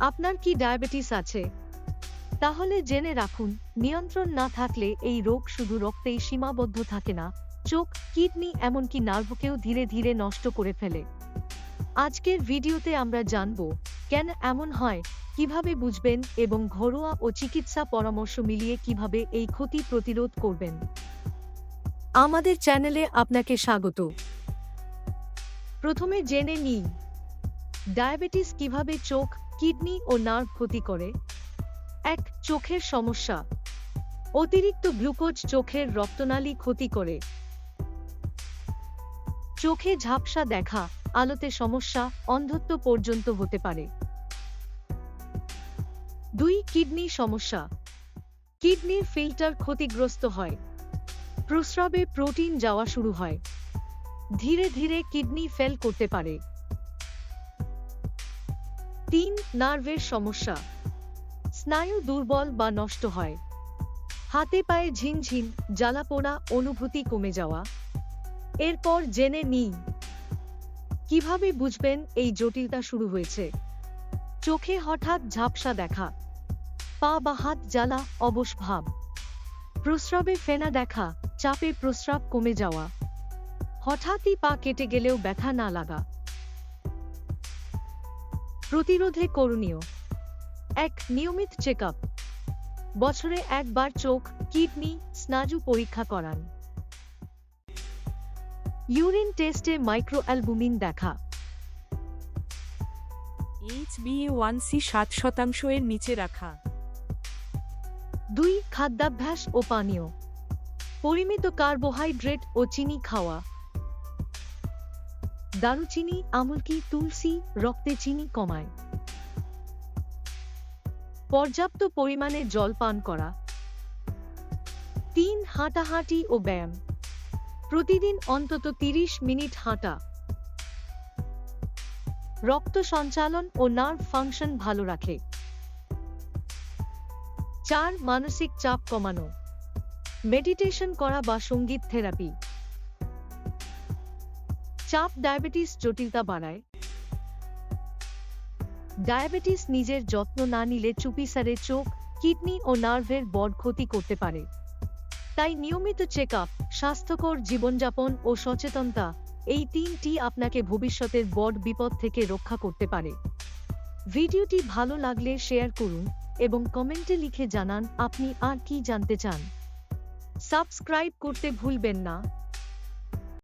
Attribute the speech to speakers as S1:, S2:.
S1: আপনার কি ডায়াবেটিস আছে? তাহলে জেনে রাখুন, নিয়ন্ত্রণ না থাকলে এই রোগ শুধু রক্তেই সীমাবদ্ধ থাকে না, চোখ, কিডনি এমনকি নার্ভকেও ধীরে ধীরে নষ্ট করে ফেলে। আজকের ভিডিওতে আমরা জানব, কেন এমন হয়, কীভাবে বুঝবেন এবং ঘরোয়া ও চিকিৎসা পরামর্শ মিলিয়ে কীভাবে এই ক্ষতি প্রতিরোধ করবেন। আমাদের চ্যানেলে আপনাকে স্বাগত। প্রথমে জেনে নিই, ডায়াবেটিস কীভাবে চোখ কিডনি ও নার্ভ ক্ষতি করে। এক, চোখের সমস্যা। অতিরিক্ত গ্লুকোজ চোখের রক্তনালী ক্ষতি করে। চোখে ঝাপসা দেখা, আলোতে সমস্যা, অন্ধত্ব পর্যন্ত হতে পারে। দুই, কিডনি সমস্যা। কিডনির ফিল্টার ক্ষতিগ্রস্ত হয়। প্রস্রাবে প্রোটিন যাওয়া শুরু হয়। ধীরে ধীরে কিডনি ফেল করতে পারে। তিন নার্ভের সমস্যা। স্নায়ু দুর্বল বা নষ্ট হয়। হাতে পায়ে ঝিনঝিন, জ্বালাপোড়া, অনুভূতি কমে যাওয়া। এরপর জেনে নিই। কীভাবে বুঝবেন এই জটিলতা শুরু হয়েছে? চোখে হঠাৎ ঝাপসা দেখা। পা বা হাত জ্বালা, অবশ ভাব। প্রস্রাবে ফেনা দেখা, চাপে প্রস্রাব কমে যাওয়া। হঠাৎই পা কেটে গেলেও ব্যথা না লাগা। প্রতিরোধে করণীয়। এক নিয়মিত চেক বছরে একবার চোখ কিডনি স্নায়ু পরীক্ষা করান। ইউরিন টেস্টে মাইক্রো অ্যালবুমিন দেখা।
S2: এইচ ওয়ান সি সাত শতাংশ এর নিচে রাখা।
S1: দুই খাদ্যাভ্যাস ও পানীয়। পরিমিত কার্বোহাইড্রেট ও চিনি খাওয়া। দারুচিনি, আমলকি, তুলসী, রক্তে চিনি কমায়। পর্যাপ্ত পরিমাণে জল পান করা। তিন, হাঁটাহাঁটি ও ব্যায়াম। প্রতিদিন অন্তত তিরিশ মিনিট হাঁটা। রক্ত সঞ্চালন ও নার্ভ ফাংশন ভালো রাখে। চার, মানসিক চাপ কমানো। মেডিটেশন করা বা সংগীত থেরাপি। চাপ ডায়াবেটিস জটিলতা বাড়ায়। ডায়াবেটিস নিজের যত্ন না নিলে চুপিসারে চোখ, কিডনি ও নার্ভের বড় ক্ষতি করতে পারে। তাই নিয়মিত চেক আপ স্বাস্থ্যকর জীবনযাপন ও সচেতনতা এই তিনটি আপনাকে ভবিষ্যতের বড় বিপদ থেকে রক্ষা করতে পারে। ভিডিওটি ভালো লাগলে শেয়ার করুন এবং কমেন্টে লিখে জানান আপনি আর কি জানতে চান। সাবস্ক্রাইব করতে ভুলবেন না।